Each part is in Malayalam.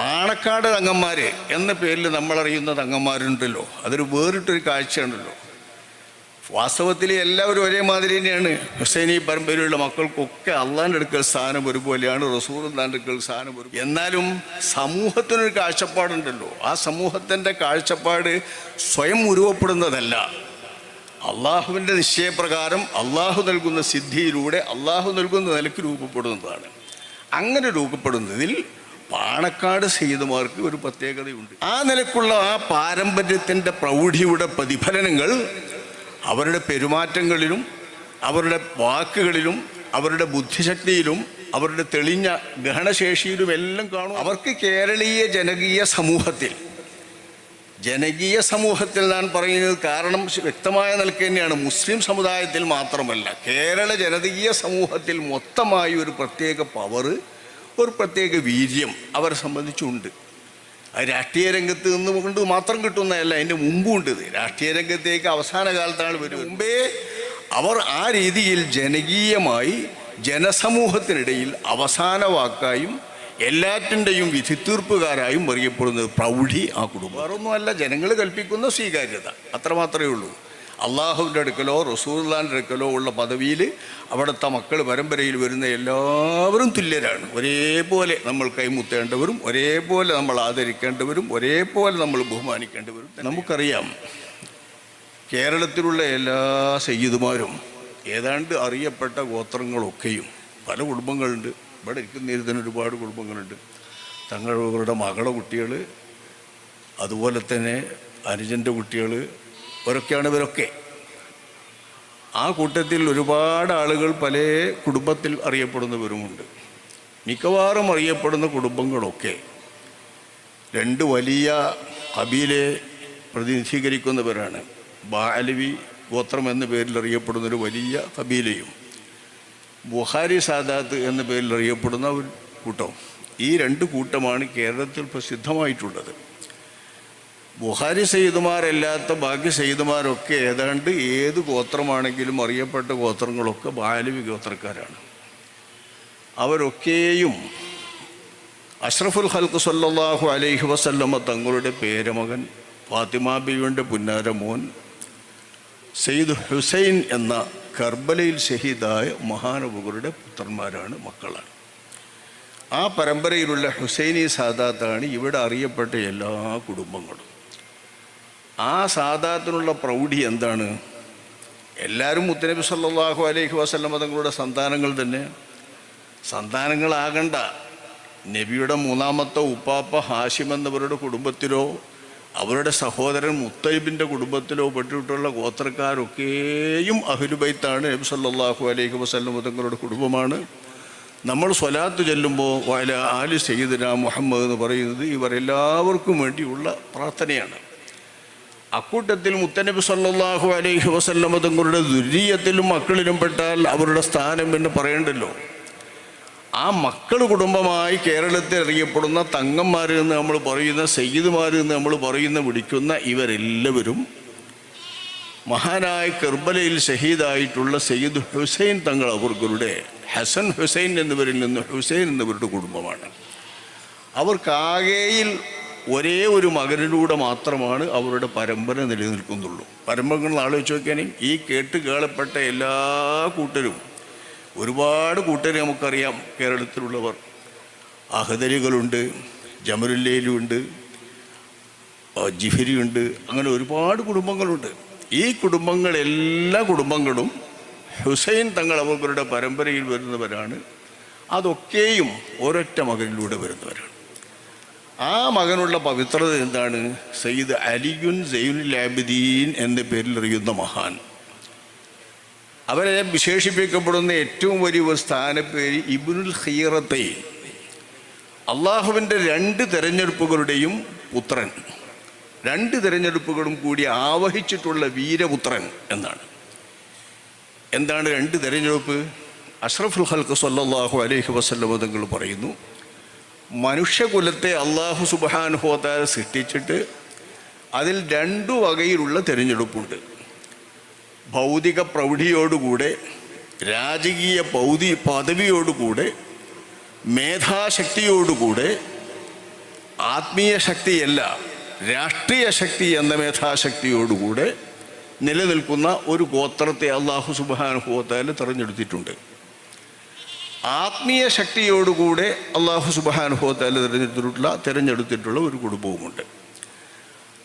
പാണക്കാട് തങ്ങന്മാർ എന്ന പേരിൽ നമ്മളറിയുന്ന തങ്ങന്മാരുണ്ടല്ലോ. അതൊരു വേറിട്ടൊരു കാഴ്ചയാണല്ലോ. വാസ്തവത്തിൽ എല്ലാവരും ഒരേമാതിരി തന്നെയാണ്. ഹുസൈനി പരമ്പരയുള്ള മക്കൾക്കൊക്കെ അള്ളാന്റെ അടുക്കൽ സ്ഥാനം ഒരുപോലെയാണ് റസൂറിന്റെ അടുക്കൽ സ്ഥാനം ഒരു എന്നാലും സമൂഹത്തിനൊരു കാഴ്ചപ്പാടുണ്ടല്ലോ. ആ സമൂഹത്തിന്റെ കാഴ്ചപ്പാട് സ്വയം ഉരുവപ്പെടുന്നതല്ല. അള്ളാഹുവിന്റെ നിശ്ചയപ്രകാരം അള്ളാഹു നൽകുന്ന സിദ്ധിയിലൂടെ അള്ളാഹു നൽകുന്ന നിലയ്ക്ക് രൂപപ്പെടുന്നതാണ്. അങ്ങനെ രൂപപ്പെടുന്നതിൽ പാണക്കാട് സെയ്തുമാർക്ക് ഒരു പ്രത്യേകതയുണ്ട്. ആ നിലക്കുള്ള ആ പാരമ്പര്യത്തിന്റെ പ്രൗഢിയുടെ പ്രതിഫലനങ്ങൾ അവരുടെ പെരുമാറ്റങ്ങളിലും അവരുടെ വാക്കുകളിലും അവരുടെ ബുദ്ധിശക്തിയിലും അവരുടെ തെളിഞ്ഞ ഗ്രഹണശേഷിയിലും എല്ലാം കാണും. അവർക്ക് കേരളീയ ജനകീയ സമൂഹത്തിൽ ജനകീയ സമൂഹത്തിൽ ഞാൻ പറയുന്നത് കാരണം വ്യക്തമായ നിലയ്ക്ക് തന്നെയാണ്. മുസ്ലിം സമുദായത്തിൽ മാത്രമല്ല കേരള ജനകീയ സമൂഹത്തിൽ മൊത്തമായി ഒരു പ്രത്യേക പവർ ഒരു പ്രത്യേക വീര്യം അവരെ സംബന്ധിച്ചുണ്ട്. അത് രാഷ്ട്രീയ രംഗത്ത് നിന്ന് കൊണ്ട് മാത്രം കിട്ടുന്നതല്ല അതിന്റെ മുമ്പും ഉണ്ട് ഇത്. രാഷ്ട്രീയ രംഗത്തേക്ക് അവസാന കാലത്താണ് വരുന്നത്. മുമ്പേ അവർ ആ രീതിയിൽ ജനകീയമായി ജനസമൂഹത്തിനിടയിൽ അവസാന വാക്കായും എല്ലാറ്റിന്റെയും വിധിത്തീർപ്പുകാരായും അറിയപ്പെടുന്നത് പ്രൗഢി ആ കുടുംബം. വേറൊന്നുമല്ല ജനങ്ങൾ കൽപ്പിക്കുന്ന സ്വീകാര്യത. അത്രമാത്രമേ ഉള്ളൂ. അള്ളാഹുവിന്റെ അടുക്കലോ റസൂർലാന്റെ അടുക്കലോ ഉള്ള പദവിയിൽ അവിടുത്തെ മക്കൾ പരമ്പരയിൽ വരുന്ന എല്ലാവരും തുല്യരാണ്. ഒരേപോലെ നമ്മൾ കൈമുത്തേണ്ടവരും ഒരേപോലെ നമ്മൾ ആദരിക്കേണ്ടവരും ഒരേപോലെ നമ്മൾ ബഹുമാനിക്കേണ്ടവരും നമുക്കറിയാം കേരളത്തിലുള്ള എല്ലാ സയ്യിദുമാരും ഏതാണ്ട് അറിയപ്പെട്ട ഗോത്രങ്ങളൊക്കെയും പല കുടുംബങ്ങളുണ്ട്. ഇവിടെ ഇരിക്കുന്ന ഒരുപാട് കുടുംബങ്ങളുണ്ട്. തങ്ങളുടെ മകളുടെ കുട്ടികൾ അതുപോലെ തന്നെ അനുജന്റെ കുട്ടികൾ ഇവരൊക്കെയാണ് ഇവരൊക്കെ. ആ കൂട്ടത്തിൽ ഒരുപാട് ആളുകൾ പല കുടുംബത്തിൽ അറിയപ്പെടുന്നവരുമുണ്ട്. മിക്കവാറും അറിയപ്പെടുന്ന കുടുംബങ്ങളൊക്കെ രണ്ട് വലിയ കബീലെ പ്രതിനിധീകരിക്കുന്നവരാണ്. ബാലവി ഗോത്രം എന്ന പേരിൽ അറിയപ്പെടുന്ന ഒരു വലിയ കബീലയും ബുഹാരി സാദാത്ത് എന്ന പേരിൽ അറിയപ്പെടുന്ന ഒരു കൂട്ടം. ഈ രണ്ട് കൂട്ടമാണ് കേരളത്തിൽ പ്രസിദ്ധമായിട്ടുള്ളത്. ബുഹാരി സയ്യിദുമാരല്ലാത്ത ബാക്കി സയ്യിദുമാരൊക്കെ ഏതാണ്ട് ഏത് ഗോത്രമാണെങ്കിലും അറിയപ്പെട്ട ഗോത്രങ്ങളൊക്കെ ബാലവി ഗോത്രക്കാരാണ്. അവരൊക്കെയും അഷ്റഫുൽ ഹൽക്ക് സല്ലാഹു അലൈഹി വസല്ലമ തങ്ങളുടെ പേരമകൻ ഫാത്തിമ ബീവിന്റെ പുന്നാരമോൻ സെയ്ദ് ഹുസൈൻ എന്ന കർബലയിൽ ഷഹീദായ മഹാനബുകളുടെ പുത്രന്മാരാണ് മക്കളാണ്. ആ പരമ്പരയിലുള്ള ഹുസൈനി സാദാത്താണ് ഇവിടെ അറിയപ്പെട്ട എല്ലാ കുടുംബങ്ങളും. ആ സാദാത്തിനുള്ള പ്രൗഢി എന്താണ്? എല്ലാവരും മുത്തനബി സല്ലാഹു അലൈഹി വസല്ലം തങ്ങളുടെ സന്താനങ്ങൾ തന്നെ. സന്താനങ്ങളാകണ്ട. നബിയുടെ മൂന്നാമത്തെ ഉപ്പാപ്പ ഹാഷിം എന്നവരുടെ കുടുംബത്തിലോ അവരുടെ സഹോദരൻ മുത്തൈബിന്റെ കുടുംബത്തിലോ പെട്ടിട്ടുള്ള ഗോത്രക്കാരൊക്കെയും അഹുലുബൈത്താണ് നബി സല്ലാഹു അലൈഹി വസല്ലം തങ്ങളുടെ കുടുംബമാണ്. നമ്മൾ സ്വലാത്ത് ചെല്ലുമ്പോൾ വല ആലി സയ്യിദന മുഹമ്മദ് എന്ന് പറയുന്നത് ഇവരെല്ലാവർക്കും വേണ്ടിയുള്ള പ്രാർത്ഥനയാണ്. അക്കൂട്ടത്തിൽ മുത്തനബി സല്ലാഹു അലൈഹി വസല്ലമ തങ്ങളുടെ ദുരീയത്തിലും മക്കളിലും പെട്ടാൽ അവരുടെ സ്ഥാനം എന്ന് പറയണ്ടല്ലോ. ആ മക്കൾ കുടുംബമായി കേരളത്തിൽ അറിയപ്പെടുന്ന തങ്ങന്മാർ എന്ന് നമ്മൾ പറയുന്ന സയ്യിദ്മാരിൽ എന്ന് നമ്മൾ പറയുന്ന വിളിക്കുന്ന ഇവരെല്ലാവരും മഹാനായ കർബലയിൽ ഷഹീദായിട്ടുള്ള സയ്യിദ് ഹുസൈൻ തങ്ങൾ അവർക്കരുടെ ഹസൻ ഹുസൈൻ എന്നിവരിൽ നിന്ന് ഹുസൈൻ എന്നിവരുടെ കുടുംബമാണ്. അവർക്കാകെയിൽ ഒരേ ഒരു മകനിലൂടെ മാത്രമാണ് അവരുടെ പരമ്പര നിലനിൽക്കുന്നുള്ളൂ. പരമ്പരകൾ ആലോചിച്ച് നോക്കിയാൽ ഈ കേട്ട് കേളപ്പെട്ട എല്ലാ കൂട്ടരും ഒരുപാട് കൂട്ടരെ നമുക്കറിയാം കേരളത്തിലുള്ളവർ. അഹദരികളുണ്ട് ജമലുല്ലയിലുണ്ട് ജിഫരിയുണ്ട് അങ്ങനെ ഒരുപാട് കുടുംബങ്ങളുണ്ട്. ഈ കുടുംബങ്ങൾ എല്ലാ കുടുംബങ്ങളും ഹുസൈൻ തങ്ങൾ അവരുടെ പരമ്പരയിൽ വരുന്നവരാണ്. അതൊക്കെയും ഒരൊറ്റ മകനിലൂടെ വരുന്നവരാണ്. ആ മകനുള്ള പവിത്രത എന്താണ്? സയ്യിദ് അലിയുൻ സൈനുൽ ആബിദീൻ എന്ന പേരിൽ അറിയുന്ന മഹാൻ. അവരെ വിശേഷിപ്പിക്കപ്പെടുന്ന ഏറ്റവും വലിയ സ്ഥാനപ്പേര് ഇബുനുൽ ഹീറത്തെ അള്ളാഹുവിന്റെ രണ്ട് തെരഞ്ഞെടുപ്പുകളുടെയും പുത്രൻ. രണ്ട് തിരഞ്ഞെടുപ്പുകളും കൂടി ആവഹിച്ചിട്ടുള്ള വീരപുത്രൻ എന്നാണ്. എന്താണ് രണ്ട് തിരഞ്ഞെടുപ്പ്? അഷ്റഫുൽ ഹൽക്ക് സല്ലാഹു അലഹി വസല്ലം തങ്ങൾ പറയുന്നു മനുഷ്യകുലത്തെ അള്ളാഹു സുബാനുഹോത്താര സൃഷ്ടിച്ചിട്ട് അതിൽ രണ്ടു വകയിലുള്ള തിരഞ്ഞെടുപ്പുണ്ട്. ഭൗതിക പ്രൗഢിയോടുകൂടെ രാജകീയ പൗതി പദവിയോടുകൂടെ മേധാശക്തിയോടുകൂടെ ആത്മീയ ശക്തിയല്ല രാഷ്ട്രീയ ശക്തി എന്ന മേധാശക്തിയോടുകൂടെ നിലനിൽക്കുന്ന ഒരു ഗോത്രത്തെ അള്ളാഹു സുബാനുഭവത്താൽ തിരഞ്ഞെടുത്തിട്ടുണ്ട്. ആത്മീയ ശക്തിയോടുകൂടെ അള്ളാഹു സുബാനുഭവത്താൽ തിരഞ്ഞെടുത്തിട്ടുള്ള തിരഞ്ഞെടുത്തിട്ടുള്ള ഒരു കുടുംബവുമുണ്ട്.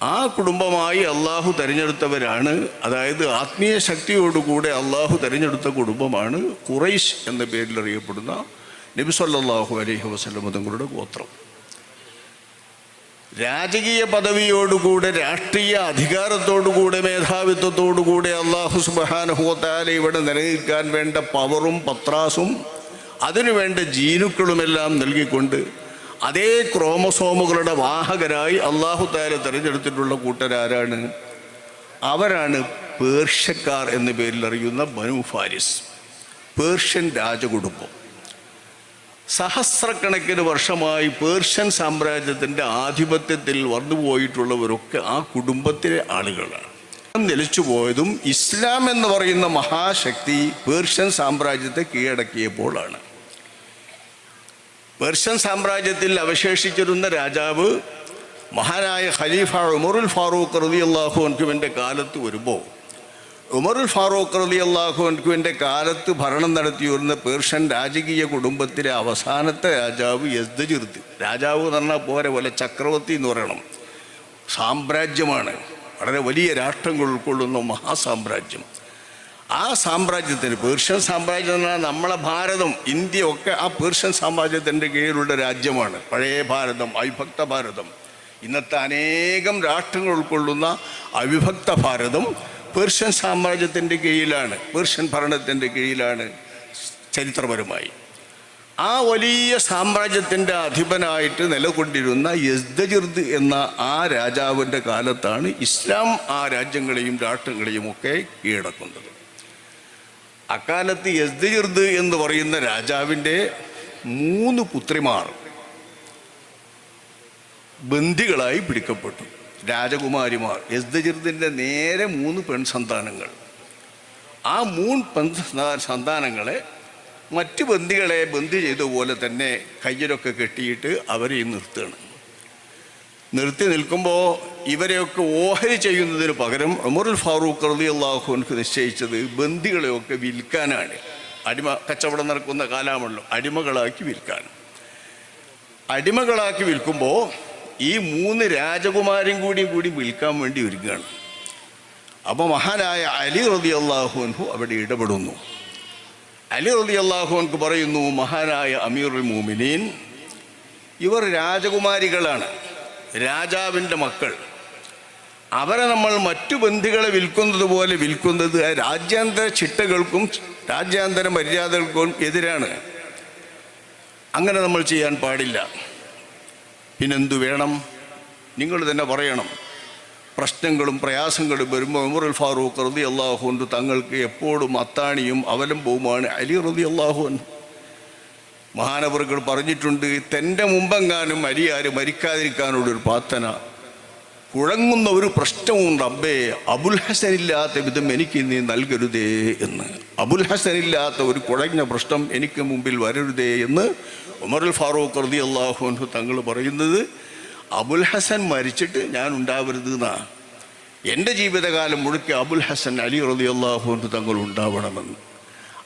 ആ കുടുംബമായി അള്ളാഹു തിരഞ്ഞെടുത്തവരാണ്. അതായത് ആത്മീയ ശക്തിയോടുകൂടെ അള്ളാഹു തിരഞ്ഞെടുത്ത കുടുംബമാണ് കുറൈശ് എന്ന പേരിൽ അറിയപ്പെടുന്ന നബി സല്ലല്ലാഹു അലൈഹി വസ്ലം തങ്ങളുടെ ഗോത്രം. രാജകീയ പദവിയോടുകൂടെ രാഷ്ട്രീയ അധികാരത്തോടുകൂടെ മേധാവിത്വത്തോടുകൂടെ അള്ളാഹു സുബാനുഹോത്താല ഇവിടെ നിലനിൽക്കാൻ വേണ്ട പവറും പത്രാസും അതിനുവേണ്ട ജീനുക്കളുമെല്ലാം നൽകിക്കൊണ്ട് അതേ ക്രോമസോമുകളുടെ വാഹകരായി അള്ളാഹു താര തിരഞ്ഞെടുത്തിട്ടുള്ള കൂട്ടരാരാണ്. അവരാണ് പേർഷ്യക്കാർ എന്ന പേരിൽ അറിയുന്ന ബനു ഫാരിസ് പേർഷ്യൻ രാജകുടുംബം. സഹസ്രക്കണക്കിന് വർഷമായി പേർഷ്യൻ സാമ്രാജ്യത്തിന്റെ ആധിപത്യത്തിൽ വന്നുപോയിട്ടുള്ളവരൊക്കെ ആ കുടുംബത്തിലെ ആളുകളാണ്. നിലച്ചു പോയതും ഇസ്ലാം എന്ന് പറയുന്ന മഹാശക്തി പേർഷ്യൻ സാമ്രാജ്യത്തെ കീഴടക്കിയപ്പോഴാണ്. പേർഷ്യൻ സാമ്രാജ്യത്തിൽ അവശേഷിച്ചിരുന്ന രാജാവ് മഹാനായ ഖലീഫ ഉമറുൽ ഫാറൂഖ് റബി അള്ളാഹു അൻകുവിന്റെ കാലത്ത് വരുമ്പോൾ ഉമറുൽ ഫാറൂഖ് റബി അള്ളാഹു അൻകുവിന്റെ കാലത്ത് ഭരണം നടത്തിയിരുന്ന പേർഷ്യൻ രാജകീയ കുടുംബത്തിലെ അവസാനത്തെ രാജാവ് യസ്ദജിർത്ത് രാജാവ് എന്ന് പറഞ്ഞാൽ പോരെ പോലെ ചക്രവർത്തി എന്ന് പറയണം. സാമ്രാജ്യമാണ്. വളരെ വലിയ രാഷ്ട്രങ്ങൾ ഉൾക്കൊള്ളുന്ന മഹാസാമ്രാജ്യം. ആ സാമ്രാജ്യത്തിന് പേർഷ്യൻ സാമ്രാജ്യം എന്ന് പറഞ്ഞാൽ നമ്മളെ ഭാരതം ഇന്ത്യ ഒക്കെ ആ പേർഷ്യൻ സാമ്രാജ്യത്തിന്റെ കീഴിലുള്ള രാജ്യമാണ്. പഴയ ഭാരതം അവിഭക്ത ഭാരതം. ഇന്നത്തെ അനേകം രാഷ്ട്രങ്ങൾ ഉൾക്കൊള്ളുന്ന അവിഭക്ത ഭാരതം പേർഷ്യൻ സാമ്രാജ്യത്തിന്റെ കീഴിലാണ് പേർഷ്യൻ ഭരണത്തിന്റെ കീഴിലാണ് ചരിത്രപരമായി. ആ വലിയ സാമ്രാജ്യത്തിന്റെ അധിപനായിട്ട് നിലകൊണ്ടിരുന്ന യസ്ദജിർദ് എന്ന ആ രാജാവിന്റെ കാലത്താണ് ഇസ്ലാം ആ രാജ്യങ്ങളെയും രാഷ്ട്രങ്ങളെയും ഒക്കെ കീഴടക്കുന്നത്. അക്കാലത്ത് യസ്ദിർദ് എന്ന് പറയുന്ന രാജാവിന്റെ മൂന്ന് പുത്രിമാർ ബന്ദികളായി പിടിക്കപ്പെട്ടു. രാജകുമാരിമാർ. യസ്ദജിർദിന്റെ നേരെ മൂന്ന് പെൺസന്താനങ്ങൾ. ആ മൂന്ന് പെൺ സന്താനങ്ങളെ മറ്റ് ബന്ദികളെ ബന്ദി ചെയ്ത പോലെ തന്നെ കയ്യിലൊക്കെ കെട്ടിയിട്ട് അവരെയും നിർത്തുകയാണ്. നിർത്തി നിൽക്കുമ്പോൾ ഇവരെയൊക്കെ ഓഹരി ചെയ്യുന്നതിന് പകരം ഉമറുൽ ഫാറൂഖ് റതി അള്ളാഹുനക്ക് നിശ്ചയിച്ചത് ബന്ദികളെയൊക്കെ വിൽക്കാനാണ്. അടിമ കച്ചവടം നടക്കുന്ന കാലമാണല്ലോ അടിമകളാക്കി വിൽക്കാൻ. അടിമകളാക്കി വിൽക്കുമ്പോൾ ഈ മൂന്ന് രാജകുമാരും കൂടി കൂടി വിൽക്കാൻ വേണ്ടി ഒരുങ്ങുകയാണ്. അപ്പോൾ മഹാനായ അലി റതി അള്ളാഹുൻഹു അവിടെ ഇടപെടുന്നു. അലി റതി അള്ളാഹുൻക്ക് പറയുന്നു മഹാനായ അമീറുൽ മൂമിനീൻ ഇവർ രാജകുമാരികളാണ്. രാജാവിന്റെ മക്കൾ. അവരെ നമ്മൾ മറ്റു ബന്ധികളെ വിൽക്കുന്നത് പോലെ വിൽക്കുന്നത് രാജ്യാന്തര ചിട്ടകൾക്കും രാജ്യാന്തര മര്യാദകൾക്കും എതിരാണ്. അങ്ങനെ നമ്മൾ ചെയ്യാൻ പാടില്ല. പിന്നെന്തു വേണം? നിങ്ങൾ തന്നെ പറയണം. പ്രശ്നങ്ങളും പ്രയാസങ്ങളും വരുമ്പോൾ ഉമറുൽ ഫാറൂഖ് റതി അള്ളാഹുണ്ട് തങ്ങൾക്ക് എപ്പോഴും അത്താണിയും അവലംബവുമാണ് അലി റതി അള്ളാഹുൻ മഹാനവറുകൾ പറഞ്ഞിട്ടുണ്ട് തന്റെ മുമ്പെങ്ങാനും അലിയാര് മരിക്കാതിരിക്കാനുള്ളൊരു പ്രാർത്ഥന. കുഴങ്ങുന്ന ഒരു പ്രശ്നവും അബ്ബേ അബുൽ ഹസനില്ലാത്ത വിധം എനിക്ക് നീ നൽകരുതേ എന്ന്. അബുൽ ഹസനില്ലാത്ത ഒരു കുഴഞ്ഞ പ്രശ്നം എനിക്ക് മുമ്പിൽ വരരുതേ എന്ന് ഉമറുൽ ഫാറൂഖ് റതി അള്ളാഹുഹു തങ്ങൾ പറയുന്നത് അബുൽ ഹസൻ മരിച്ചിട്ട് ഞാൻ ഉണ്ടാവരുത് എന്നാ. എന്റെ ജീവിതകാലം മുഴുക്കി അബുൽ ഹസൻ അലി റതി അള്ളാഹുഹു തങ്ങൾ ഉണ്ടാവണമെന്ന്.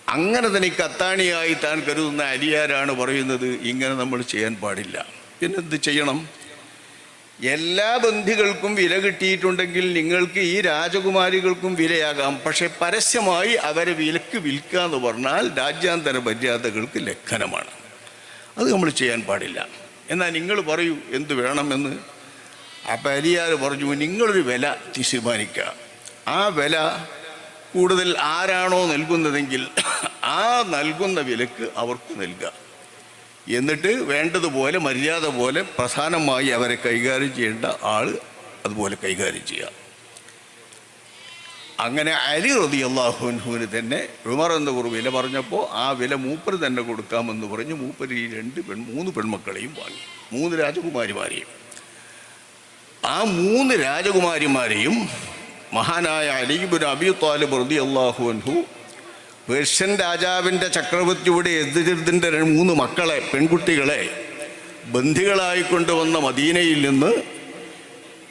അങ്ങനെ തന്നെ കത്താണിയായി താൻ കരുതുന്ന അലിയാരാണ് പറയുന്നത്. ഇങ്ങനെ നമ്മൾ ചെയ്യാൻ പാടില്ല. പിന്നെന്ത് ചെയ്യണം? എല്ലാ ബന്ധികൾക്കും വില കിട്ടിയിട്ടുണ്ടെങ്കിൽ നിങ്ങൾക്ക് ഈ രാജകുമാരികൾക്കും വിലയാകാം. പക്ഷെ പരസ്യമായി അവരെ വിലക്ക് വിൽക്കുക എന്ന് പറഞ്ഞാൽ രാജ്യാന്തര മര്യാദകൾക്ക് ലംഘനമാണ്. അത് നമ്മൾ ചെയ്യാൻ പാടില്ല. എന്നാൽ നിങ്ങൾ പറയൂ എന്ത് വേണമെന്ന്? അപ്പം അലിയാർ പറഞ്ഞു നിങ്ങളൊരു വില തീരുമാനിക്കുക. ആ വില കൂടുതൽ ആരാണോ നൽകുന്നതെങ്കിൽ ആ നൽകുന്ന വിലക്ക് അവർക്ക് നൽകുക എന്നിട്ട് വേണ്ടതുപോലെ മര്യാദ പോലെ പ്രധാനമായി അവരെ കൈകാര്യം ചെയ്യേണ്ട ആൾ അതുപോലെ കൈകാര്യം ചെയ്യുക. അങ്ങനെ അലി റതി അള്ളാഹുൻഹുവിന് തന്നെ ഉമർ എന്ന ഒരു വില പറഞ്ഞപ്പോൾ ആ വില മൂപ്പർ തന്നെ കൊടുക്കാമെന്ന് പറഞ്ഞ് മൂപ്പർ ഈ രണ്ട് പെൺ മൂന്ന് പെൺമക്കളെയും വാങ്ങി. മൂന്ന് രാജകുമാരിമാരെയും. ആ മൂന്ന് രാജകുമാരിമാരെയും മഹാനായ അലീബുൻ അബി താലിബ് റതി അള്ളാഹുൻഹു പേർഷ്യൻ രാജാവിന്റെ ചക്രവർത്തിയുടെ എതിരുതിന്റെ മൂന്ന് മക്കളെ പെൺകുട്ടികളെ ബന്ധികളായി കൊണ്ടുവന്ന മദീനയിൽ നിന്ന്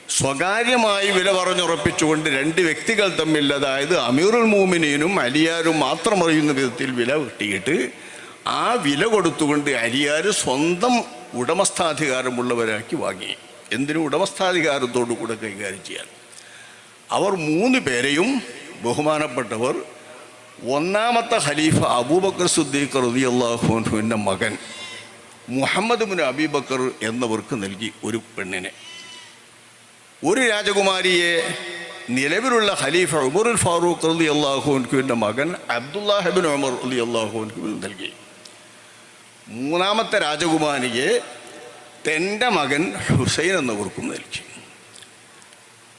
സ്വകാര്യമായി വില പറഞ്ഞുറപ്പിച്ചുകൊണ്ട് രണ്ട് വ്യക്തികൾ തമ്മിൽ അതായത് അമീറുൽ മൂമിനീനും അലിയാരും മാത്രം അറിയുന്ന വിധത്തിൽ വില കിട്ടിയിട്ട് ആ വില കൊടുത്തുകൊണ്ട് അരിയാർ സ്വന്തം ഉടമസ്ഥാധികാരമുള്ളവരാക്കി വാങ്ങി. എന്തിനും ഉടമസ്ഥാധികാരത്തോടു കൂടെ കൈകാര്യം ചെയ്യാൻ? അവർ മൂന്ന് പേരെയും ബഹുമാനപ്പെട്ടവർ ഒന്നാമത്തെ ഖലീഫ അബൂബക്കർ സുദ്ദീഖ് റതി അള്ളാഹുവിന്റെ മകൻ മുഹമ്മദ് മുൻ അബീബക്കർ എന്നവർക്ക് നൽകി ഒരു പെണ്ണിനെ. ഒരു രാജകുമാരിയെ നിലവിലുള്ള ഖലീഫ ഉമറുൽ ഫാറൂഖ് റബി അള്ളാഹുവിന്റെ മകൻ അബ്ദുല്ലാഹിബിൻ ഉമർ റബി അള്ളാഹുവിന് നൽകി. മൂന്നാമത്തെ രാജകുമാരിയെ തന്റെ മകൻ ഹുസൈൻ എന്നവർക്കും നൽകി.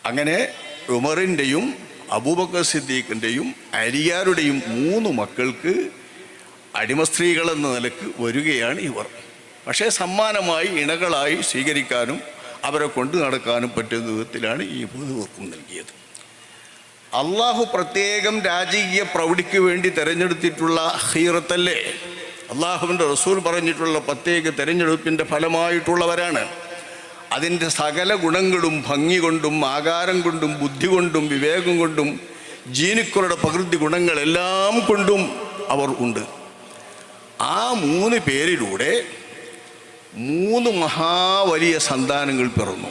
അങ്ങനെ ഉമറിന്റെയും അബൂബക്കർ സിദ്ദീഖിന്റെയും അരിയാരുടെയും മൂന്ന് മക്കൾക്ക് അടിമ സ്ത്രീകളെന്ന നിലയ്ക്ക് വരികയാണ് ഇവർ. പക്ഷേ സമ്മാനമായി ഇണകളായി സ്വീകരിക്കാനും അവരെ കൊണ്ടു നടക്കാനും പറ്റുന്ന വിധത്തിലാണ് ഈ ഭൂതവർക്കും നൽകിയത്. അള്ളാഹു പ്രത്യേകം രാജകീയ പ്രൗഢിക്ക് വേണ്ടി തിരഞ്ഞെടുത്തിട്ടുള്ള ഹീറത്തല്ലേ? അള്ളാഹുവിന്റെ റസൂൽ പറഞ്ഞിട്ടുള്ള പ്രത്യേക തിരഞ്ഞെടുപ്പിന്റെ ഫലമായിട്ടുള്ളവരാണ്. അതിന്റെ സകല ഗുണങ്ങളും ഭംഗി കൊണ്ടും ആകാരം കൊണ്ടും ബുദ്ധി കൊണ്ടും വിവേകം കൊണ്ടും ജീനുക്കളുടെ പ്രകൃതി ഗുണങ്ങളെല്ലാം കൊണ്ടും അവർ ഉണ്ട്. ആ മൂന്ന് പേരിലൂടെ മൂന്ന് മഹാവലിയ സന്താനങ്ങൾ പിറന്നു.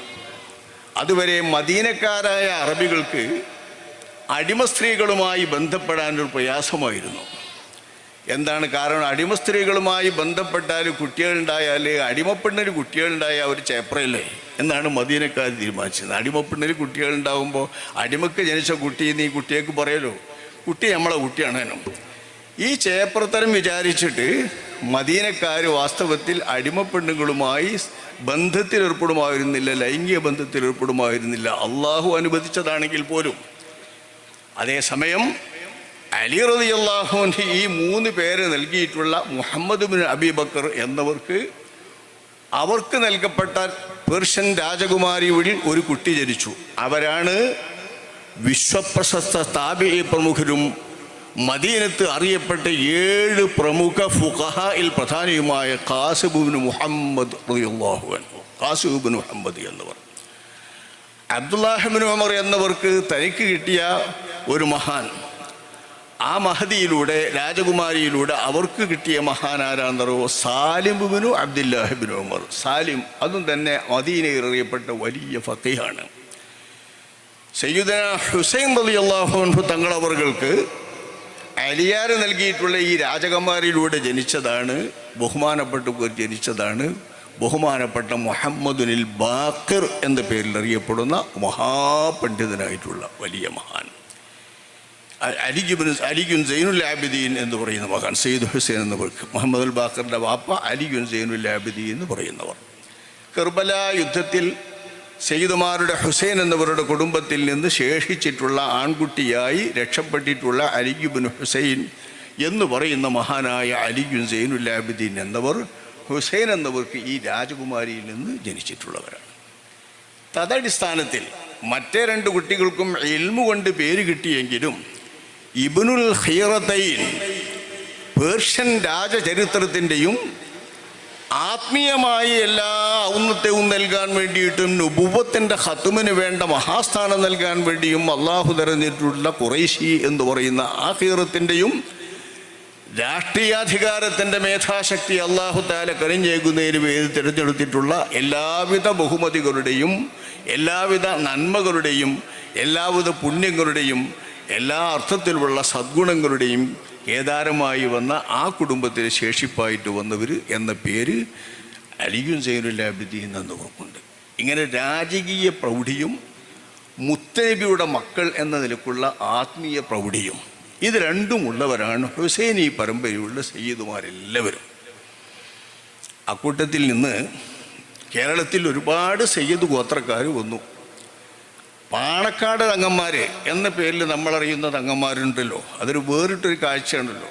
അതുവരെ മദീനക്കാരായ അറബികൾക്ക് അടിമ സ്ത്രീകളുമായി ബന്ധപ്പെടാനൊരു പ്രയാസമായിരുന്നു. എന്താണ് കാരണം? അടിമ സ്ത്രീകളുമായി ബന്ധപ്പെട്ടാൽ കുട്ടികളുണ്ടായാൽ അടിമപ്പെണ്ണൊരു കുട്ടികളുണ്ടായാൽ അവർ ചേപ്രയല്ലേ? എന്നാണ് മദീനക്കാർ തീരുമാനിച്ചത്. അടിമപ്പെണ്ണൊരു കുട്ടികളുണ്ടാകുമ്പോൾ അടിമക്ക് ജനിച്ച കുട്ടി നീ കുട്ടിയേക്ക് പറയലോ കുട്ടി നമ്മളെ കുട്ടിയാണ് ഈ ചേപ്രത്തരം വിചാരിച്ചിട്ട് മദീനക്കാർ വാസ്തവത്തിൽ അടിമപ്പെണ്ണുകളുമായി ബന്ധത്തിൽ ഏർപ്പെടുമായിരുന്നില്ല ലൈംഗിക ബന്ധത്തിൽ ഏർപ്പെടുമായിരുന്നില്ല അള്ളാഹു അനുവദിച്ചതാണെങ്കിൽ പോലും. അതേസമയം അലി റതി അള്ളാഹുവിന്റെ ഈ മൂന്ന് പേര് നൽകിയിട്ടുള്ള മുഹമ്മദ് ബിൻ അബിബക്കർ എന്നവർക്ക് അവർക്ക് നൽകപ്പെട്ട പേർഷ്യൻ രാജകുമാരി വഴി ഒരു കുട്ടി ജനിച്ചു. അവരാണ് വിശ്വപ്രശസ്ത സ്ഥാപിക പ്രമുഖരും മദീനത്ത് അറിയപ്പെട്ട ഏഴ് പ്രമുഖ ഫുഖഹയിൽ പ്രധാനിയുമായ കാസിബുബിൻ മുഹമ്മദ് അൻഹു. കാസിബുബിൻ മുഹമ്മദ് എന്നവർ. അബ്ദുല്ലാഹിബിൻ ഉമർ എന്നവർക്ക് തനിക്ക് കിട്ടിയ ഒരു മഹാൻ ആ മഹദിയിലൂടെ രാജകുമാരിയിലൂടെ അവർക്ക് കിട്ടിയ മഹാനാരാന്തറോ സാലിംബിനു അബ്ദുല്ലാഹിബിൻ ഉമർ. സാലിം അതും തന്നെ മദീനയിൽ അറിയപ്പെട്ട വലിയ ഫക്കീഹാണ് സയ്യുദന ഹുസൈൻ അലി അള്ളാഹു തങ്ങളവർക്ക് അലിയാർ നൽകിയിട്ടുള്ള ഈ രാജകുമാരിയിലൂടെ ജനിച്ചതാണ് ബഹുമാനപ്പെട്ടവർ ജനിച്ചതാണ്. ബഹുമാനപ്പെട്ട മുഹമ്മദുനിൽ ബാക്കർ എന്ന പേരിൽ അറിയപ്പെടുന്ന മഹാപണ്ഡിതനായിട്ടുള്ള വലിയ മഹാൻ. അലിഗുബിൻ അലിഗുൻ സൈനുൽ ആബിദീൻ എന്ന് പറയുന്ന മകൻ സെയ്ദ് ഹുസൈൻ എന്ന് പറയും. മുഹമ്മദ് അൽ ബാക്കറിന്റെ വാപ്പ അലിഗുൻ സൈനുൽ ആബിദീൻ എന്ന് പറയുന്നവർ. കർബല യുദ്ധത്തിൽ സെയ്ദുമാരുടെ ഹുസൈൻ എന്നിവരുടെ കുടുംബത്തിൽ നിന്ന് ശേഷിച്ചിട്ടുള്ള ആൺകുട്ടിയായി രക്ഷപ്പെട്ടിട്ടുള്ള അലിഗുബിൻ ഹുസൈൻ എന്ന് പറയുന്ന മഹാനായ അലിഗുൻ സൈനുൽ ആബിദീൻ എന്നവർ ഹുസൈൻ എന്നവർക്ക് ഈ രാജകുമാരിയിൽ നിന്ന് ജനിച്ചിട്ടുള്ളവരാണ്. തദടിസ്ഥാനത്തിൽ മറ്റേ രണ്ട് കുട്ടികൾക്കും എൽമു കൊണ്ട് പേര് കിട്ടിയെങ്കിലും ഇബിനുൽ ഖീറത്തൈൻ പേർഷ്യൻ രാജചരിത്രത്തിന്റെയും ആത്മീയമായി എല്ലാ ഔന്നത്യവും നൽകാൻ വേണ്ടിയിട്ടും നുബുവത്തിന്റെ ഹത്തുമിന് വേണ്ട മഹാസ്ഥാനം നൽകാൻ വേണ്ടിയും അള്ളാഹു തെരഞ്ഞിട്ടുള്ള കുറേശി എന്ന് പറയുന്ന ആ ഹീറത്തിന്റെയും രാഷ്ട്രീയാധികാരത്തിന്റെ മേധാശക്തി അള്ളാഹു താല കരിഞ്ഞേകുന്നതിന് വേണ്ടി തിരഞ്ഞെടുത്തിട്ടുള്ള എല്ലാവിധ ബഹുമതികളുടെയും എല്ലാവിധ നന്മകളുടെയും എല്ലാവിധ പുണ്യങ്ങളുടെയും എല്ലാ അർത്ഥത്തിലുള്ള സദ്ഗുണങ്ങളുടെയും കേദാരമായി വന്ന ആ കുടുംബത്തിന് ശേഷിപ്പായിട്ട് വന്നവർ എന്ന പേര് അലിയുൻ സൈനുല്ലാബിദ്ദീൻ എന്നവർക്കുണ്ട് ഇങ്ങനെ രാജകീയ പ്രൗഢിയും മുത്തനബിയുടെ മക്കൾ എന്ന നിലക്കുള്ള ആത്മീയ പ്രൗഢിയും ഇത് രണ്ടുമുള്ളവരാണ് ഹുസൈനി പരമ്പരയുള്ള സയ്യിദുമാരെല്ലാവരും. അക്കൂട്ടത്തിൽ നിന്ന് കേരളത്തിൽ ഒരുപാട് സയ്യിദ് ഗോത്രക്കാർ വന്നു. പാണക്കാട് തങ്ങന്മാർ എന്ന പേരിൽ നമ്മളറിയുന്ന തങ്ങന്മാരുണ്ടല്ലോ. അതൊരു വേറിട്ടൊരു കാഴ്ചയാണല്ലോ.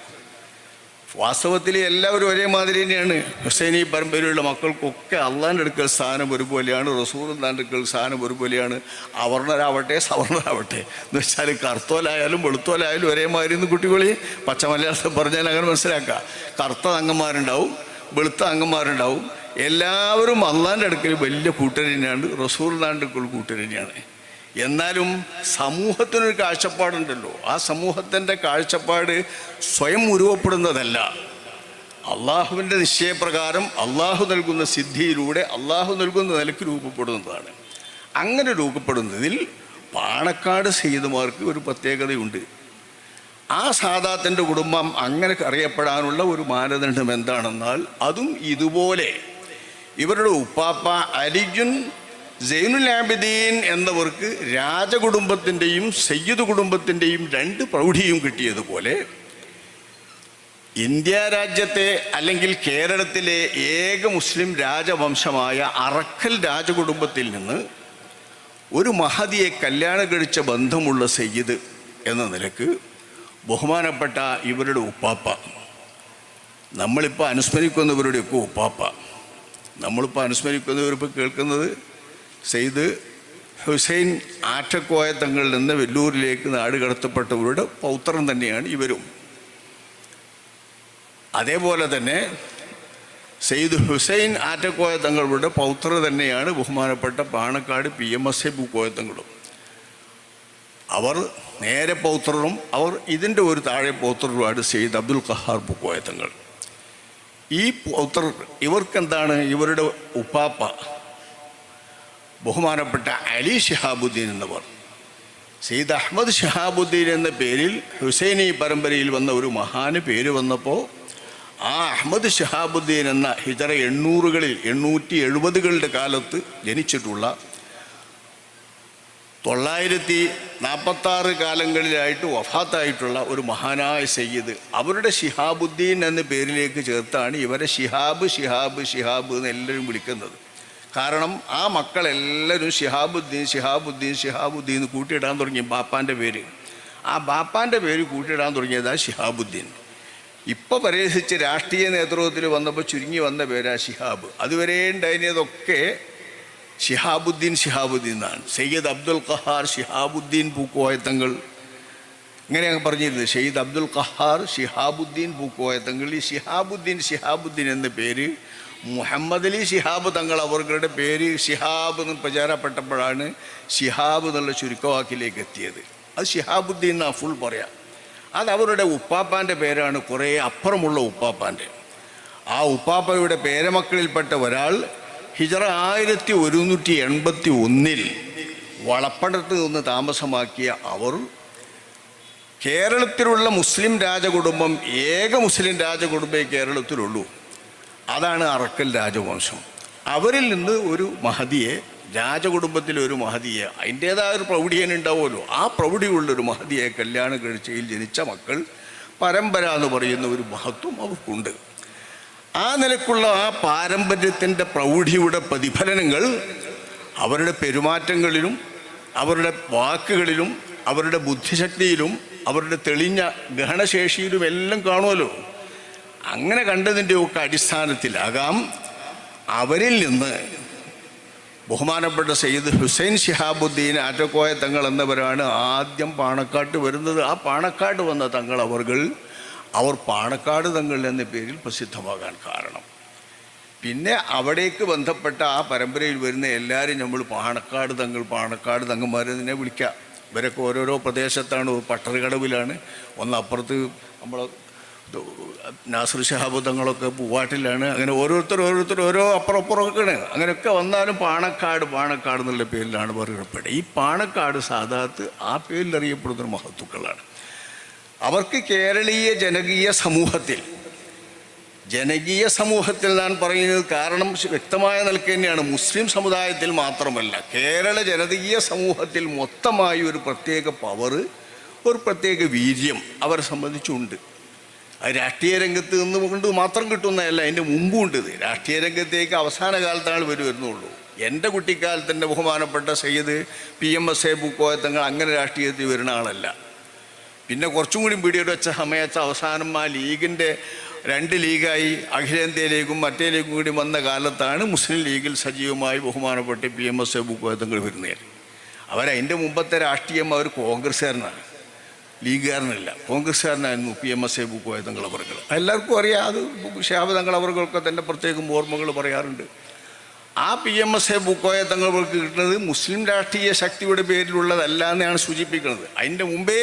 വാസ്തവത്തിൽ എല്ലാവരും ഒരേമാതിരി തന്നെയാണ്. ഹുസൈനി പരമ്പരയുള്ള മക്കൾക്കൊക്കെ അള്ളാന്റെ അടുക്കൽ സ്ഥാനം ഒരുപോലെയാണ് റസൂറിന്റെ അടുക്കൽ സ്ഥാനം ഒരുപോലെയാണ്. അവർണരാവട്ടെ സവർണരാവട്ടെ. എന്ന് വെച്ചാൽ കറുത്തോലായാലും വെളുത്തോലായാലും ഒരേമാതിരി എന്ന് കുട്ടികളി പച്ച മലയാളത്തിൽ പറഞ്ഞാൽ അങ്ങനെ മനസ്സിലാക്കുക കറുത്ത അംഗന്മാരുണ്ടാവും വെളുത്ത അംഗന്മാരുണ്ടാവും എല്ലാവരും അള്ളാന്റെ അടുക്കൽ വലിയ കൂട്ടർ തന്നെയാണ് റസൂർലാന്റെ അടുക്കൽ കൂട്ടർ തന്നെയാണ്. എന്നാലും സമൂഹത്തിനൊരു കാഴ്ചപ്പാടുണ്ടല്ലോ. ആ സമൂഹത്തിന്റെ കാഴ്ചപ്പാട് സ്വയം ഉരുവപ്പെടുന്നതല്ല. അള്ളാഹുവിന്റെ നിശ്ചയപ്രകാരം അള്ളാഹു നൽകുന്ന സിദ്ധിയിലൂടെ അള്ളാഹു നൽകുന്ന നിലയ്ക്ക് രൂപപ്പെടുന്നതാണ്. അങ്ങനെ രൂപപ്പെടുന്നതിൽ പാണക്കാട് സെയ്തുമാർക്ക് ഒരു പ്രത്യേകതയുണ്ട്. ആ സാദാത്തിന്റെ കുടുംബം അങ്ങനെ അറിയപ്പെടാനുള്ള ഒരു മാനദണ്ഡം എന്താണെന്നാൽ അതും ഇതുപോലെ. ഇവരുടെ ഉപ്പാപ്പ അലിജുൻ സൈനുൽ ആബിദീൻ എന്നവർക്ക് രാജകുടുംബത്തിന്റെയും സയ്യിദ് കുടുംബത്തിന്റെയും രണ്ട് പ്രൗഢിയും കിട്ടിയതുപോലെ ഇന്ത്യ രാജ്യത്തെ അല്ലെങ്കിൽ കേരളത്തിലെ ഏക മുസ്ലിം രാജവംശമായ അറക്കൽ രാജകുടുംബത്തിൽ നിന്ന് ഒരു മഹതിയെ കല്യാണം കഴിച്ച ബന്ധമുള്ള സയ്യിദ് എന്ന നിലയ്ക്ക് ബഹുമാനപ്പെട്ട ഇവരുടെ ഉപ്പാപ്പ നമ്മളിപ്പോൾ അനുസ്മരിക്കുന്നവരുടെയൊക്കെ ഉപ്പാപ്പ നമ്മളിപ്പോൾ അനുസ്മരിക്കുന്നവരിപ്പോൾ കേൾക്കുന്നത് സെയ്ദ് ഹുസൈൻ ആറ്റക്കോയ തങ്ങളിൽ നിന്ന് വെല്ലൂരിലേക്ക് നാട് കടത്തപ്പെട്ടവരുടെ പൗത്രൻ തന്നെയാണ് ഇവരും. അതേപോലെ തന്നെ സെയ്ദ് ഹുസൈൻ ആറ്റക്കോയ തങ്ങളുടെ പൗത്ര തന്നെയാണ് ബഹുമാനപ്പെട്ട Panakkad P M S A പൂക്കോയത്തങ്ങളും അവർ നേരെ പൗത്രനും അവർ ഇതിന്റെ ഒരു താഴെ പൗത്രനുമാണ് സെയ്ദ് അബ്ദുൽ ഖഹാർ പൂക്കോയത്തങ്ങൾ ഈ പൗത്രർ ഇവർക്കെന്താണ്? ഇവരുടെ ഉപ്പാപ്പ. ബഹുമാനപ്പെട്ട അലി ഷിഹാബുദ്ദീൻ എന്നവർ. സെയ്ദ് അഹമ്മദ് ഷിഹാബുദ്ദീൻ എന്ന പേരിൽ ഹുസൈനി പരമ്പരയിൽ വന്ന ഒരു മഹാന് പേര് വന്നപ്പോൾ ആ അഹമ്മദ് ഷിഹാബുദ്ദീൻ എന്ന ഹിജറ എണ്ണൂറുകളിൽ എണ്ണൂറ്റി എഴുപതുകളുടെ കാലത്ത് ജനിച്ചിട്ടുള്ള തൊള്ളായിരത്തി നാൽപ്പത്താറ് കാലങ്ങളിലായിട്ട് വഫാത്തായിട്ടുള്ള ഒരു മഹാനായ സയ്യിദ് അവരുടെ ഷിഹാബുദ്ദീൻ എന്ന പേരിലേക്ക് ചേർത്താണ് ഇവരെ ഷിഹാബ് ഷിഹാബ് ഷിഹാബ് എന്ന് എല്ലാവരും വിളിക്കുന്നത്. കാരണം ആ മക്കളെല്ലാവരും ഷിഹാബുദ്ദീൻ ഷിഹാബുദ്ദീൻ ഷിഹാബുദ്ദീൻ എന്ന് കൂട്ടിയിടാൻ തുടങ്ങി ബാപ്പാന്റെ പേര്. ആ ബാപ്പാന്റെ പേര് കൂട്ടിയിടാൻ തുടങ്ങിയതാ ഷിഹാബുദ്ദീൻ ഇപ്പോൾ പരിഹസിച്ച് രാഷ്ട്രീയ നേതൃത്വത്തിൽ വന്നപ്പോൾ ചുരുങ്ങി വന്ന പേരാ ഷിഹാബ് അതുവരെ ഉണ്ടായിരുന്നതൊക്കെ ഷിഹാബുദ്ദീൻ ഷിഹാബുദ്ദീൻ എന്നാണ്. സയ്യദ് അബ്ദുൽ ഖഹാർ ഷിഹാബുദ്ദീൻ പൂക്കോയത്തങ്ങൾ ഇങ്ങനെയാണ് പറഞ്ഞിരുന്നത്. ഷെയ്ദ് അബ്ദുൽ ഖഹാർ ഷിഹാബുദ്ദീൻ പൂക്കോയ തങ്ങളി ഷിഹാബുദ്ദീൻ ഷിഹാബുദ്ദീൻ എന്ന പേര് മുഹമ്മദ് അലി ഷിഹാബ് തങ്ങൾ അവരുടെ പേര് ഷിഹാബ് എന്ന് പ്രചാരപ്പെട്ടപ്പോഴാണ് ഷിഹാബ് എന്നുള്ള ചുരുക്കവാക്കിലേക്ക് എത്തിയത്. അത് ഷിഹാബുദ്ദീൻ എന്നാ ഫുൾ പറയാം. അത് അവരുടെ ഉപ്പാപ്പാന്റെ പേരാണ് കുറേ അപ്പുറമുള്ള ഉപ്പാപ്പാന്റെ ആ ഉപ്പാപ്പയുടെ പേരമക്കളിൽപ്പെട്ട ഒരാൾ ഹിജറ ആയിരത്തി ഒരുന്നൂറ്റി എൺപത്തി ഒന്നിൽ വളപ്പടത്ത് നിന്ന് താമസമാക്കിയ അവർ കേരളത്തിലുള്ള മുസ്ലിം രാജകുടുംബം ഏക മുസ്ലിം രാജകുടുംബേ കേരളത്തിലുള്ളൂ. അതാണ് അറക്കൽ രാജവംശം. അവരിൽ നിന്ന് ഒരു മഹതിയെ രാജകുടുംബത്തിലെ ഒരു മഹതിയെ അതിന്റേതായ ഒരു പ്രൗഢിയൻ ഉണ്ടാവുമല്ലോ. ആ പ്രൗഢിയുള്ളൊരു മഹതിയെ കല്യാണം കഴിച്ചയിൽ ജനിച്ച മക്കൾ പരമ്പര എന്ന് പറയുന്ന ഒരു മഹത്വം അവർക്കുണ്ട്. ആ നിലക്കുള്ള ആ പാരമ്പര്യത്തിന്റെ പ്രൗഢിയുടെ പ്രതിഫലനങ്ങൾ അവരുടെ പെരുമാറ്റങ്ങളിലും അവരുടെ വാക്കുകളിലും അവരുടെ ബുദ്ധിശക്തിയിലും അവരുടെ തെളിഞ്ഞ ഗ്രഹണശേഷിയിലും എല്ലാം കാണുമല്ലോ. അങ്ങനെ കണ്ടതിന്റെ ഒക്കെ അടിസ്ഥാനത്തിലാകാം അവരിൽ നിന്ന് ബഹുമാനപ്പെട്ട സയ്യിദ് ഹുസൈൻ ഷിഹാബുദ്ദീൻ ആറ്റക്കോയ തങ്ങൾ എന്നവരാണ് ആദ്യം പാണക്കാട്ട് വരുന്നത്. ആ പാണക്കാട്ട് വന്ന തങ്ങൾ അവർകൾ അവർ പാണക്കാട് തങ്ങൾ എന്ന പേരിൽ പ്രസിദ്ധമാകാൻ കാരണം. പിന്നെ അവിടേക്ക് ബന്ധപ്പെട്ട ആ പരമ്പരയിൽ വരുന്ന എല്ലാവരും നമ്മൾ പാണക്കാട് തങ്ങൾ പാണക്കാട് തങ്ങന്മാരെ തന്നെ വിളിക്കുക ഇവരൊക്കെ ഓരോരോ പ്രദേശത്താണ് പട്ടറുകടവിലാണ് ഒന്ന് അപ്പുറത്ത് നമ്മൾ നാസർ ശഹാബുദ്ധങ്ങളൊക്കെ പൂവാട്ടിലാണ്. അങ്ങനെ ഓരോരുത്തർ ഓരോരുത്തർ ഓരോ അപ്പുറം അപ്പുറമൊക്കെയാണ് അങ്ങനെയൊക്കെ വന്നാലും പാണക്കാട് പാണക്കാട് എന്നുള്ള പേരിലാണ് പറയപ്പെടുക ഈ പാണക്കാട് സാധാത്ത് ആ പേരിൽ അറിയപ്പെടുന്ന മഹത്തുക്കളാണ്. അവർക്ക് കേരളീയ ജനകീയ സമൂഹത്തിൽ ജനകീയ സമൂഹത്തിൽ ഞാൻ പറയുന്നത് കാരണം വ്യക്തമായ നിലയ്ക്ക് തന്നെയാണ്. മുസ്ലിം സമുദായത്തിൽ മാത്രമല്ല കേരള ജനകീയ സമൂഹത്തിൽ മൊത്തമായി ഒരു പ്രത്യേക പവർ ഒരു പ്രത്യേക വീര്യം അവരെ സംബന്ധിച്ചുണ്ട്. അത് രാഷ്ട്രീയ രംഗത്ത് നിന്ന് കൊണ്ട് മാത്രം കിട്ടുന്നതല്ല അതിന്റെ മുമ്പും ഉണ്ട് ഇത്. രാഷ്ട്രീയ രംഗത്തേക്ക് അവസാന കാലത്താണ് ഇവർ വരുന്നുള്ളൂ. എന്റെ കുട്ടിക്കാലത്തിന്റെ ബഹുമാനപ്പെട്ട Sayyid P M S A ബുക്കോയത്തങ്ങൾ അങ്ങനെ രാഷ്ട്രീയത്തിൽ വരുന്ന ആളല്ല. പിന്നെ കുറച്ചും കൂടി പിടിയുടെ വെച്ച സമയത്ത് അവസാനം ആ ലീഗിന്റെ രണ്ട് ലീഗായി അഖിലേന്ത്യാ അഖിലേന്ത്യയിലേക്കും ലീഗും കൂടി വന്ന കാലത്താണ് മുസ്ലിം ലീഗിൽ സജീവമായി ബഹുമാനപ്പെട്ട പി എം എസ് ബുക്കോയത്തങ്ങൾ വരുന്നത്. അവരതിന്റെ മുമ്പത്തെ രാഷ്ട്രീയം അവർ കോൺഗ്രസ്സുകാരനാണ്. ലീഗുകാരനല്ല. കോൺഗ്രസ്സുകാരനായിരുന്നു P M S A Pookoya തങ്ങളവർകൾ എല്ലാവർക്കും അറിയാം അത് ഷാബ് തങ്ങളവർക്കൊക്കെ തന്നെ പ്രത്യേകം ഓർമ്മകൾ പറയാറുണ്ട്. ആ P M S A Pookoya തങ്ങൾക്ക് കിട്ടുന്നത് മുസ്ലിം രാഷ്ട്രീയ ശക്തിയുടെ പേരിലുള്ളതല്ല എന്നാണ് സൂചിപ്പിക്കുന്നത്. അതിന്റെ മുമ്പേ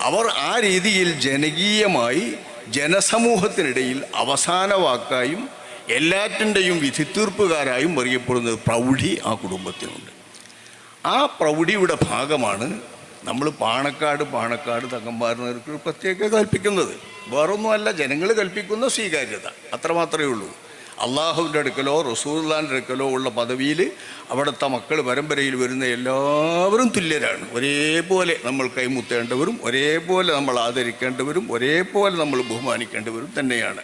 അവർ ആ രീതിയിൽ ജനകീയമായി ജനസമൂഹത്തിനിടയിൽ അവസാന വാക്കായും എല്ലാറ്റിന്റെയും വിധിത്തീർപ്പുകാരായും അറിയപ്പെടുന്നത് പ്രൗഢി ആ കുടുംബത്തിനുണ്ട്. ആ പ്രൗഢിയുടെ ഭാഗമാണ് നമ്മൾ പാണക്കാട് പാണക്കാട് തങ്ങന്മാർക്ക് പ്രത്യേക കൽപ്പിക്കുന്നത്. വേറൊന്നുമല്ല ജനങ്ങൾ കൽപ്പിക്കുന്ന സ്വീകാര്യത. അത്രമാത്രമേ ഉള്ളൂ. അള്ളാഹുവിന്റെ അടുക്കലോ റസൂല്ലാന്റെ അടുക്കലോ ഉള്ള പദവിയിൽ അവിടുത്തെ മക്കൾ പരമ്പരയിൽ വരുന്ന എല്ലാവരും തുല്യരാണ്. ഒരേപോലെ നമ്മൾ കൈമുത്തേണ്ടവരും ഒരേപോലെ നമ്മൾ ആദരിക്കേണ്ടവരും ഒരേപോലെ നമ്മൾ ബഹുമാനിക്കേണ്ടവരും തന്നെയാണ്.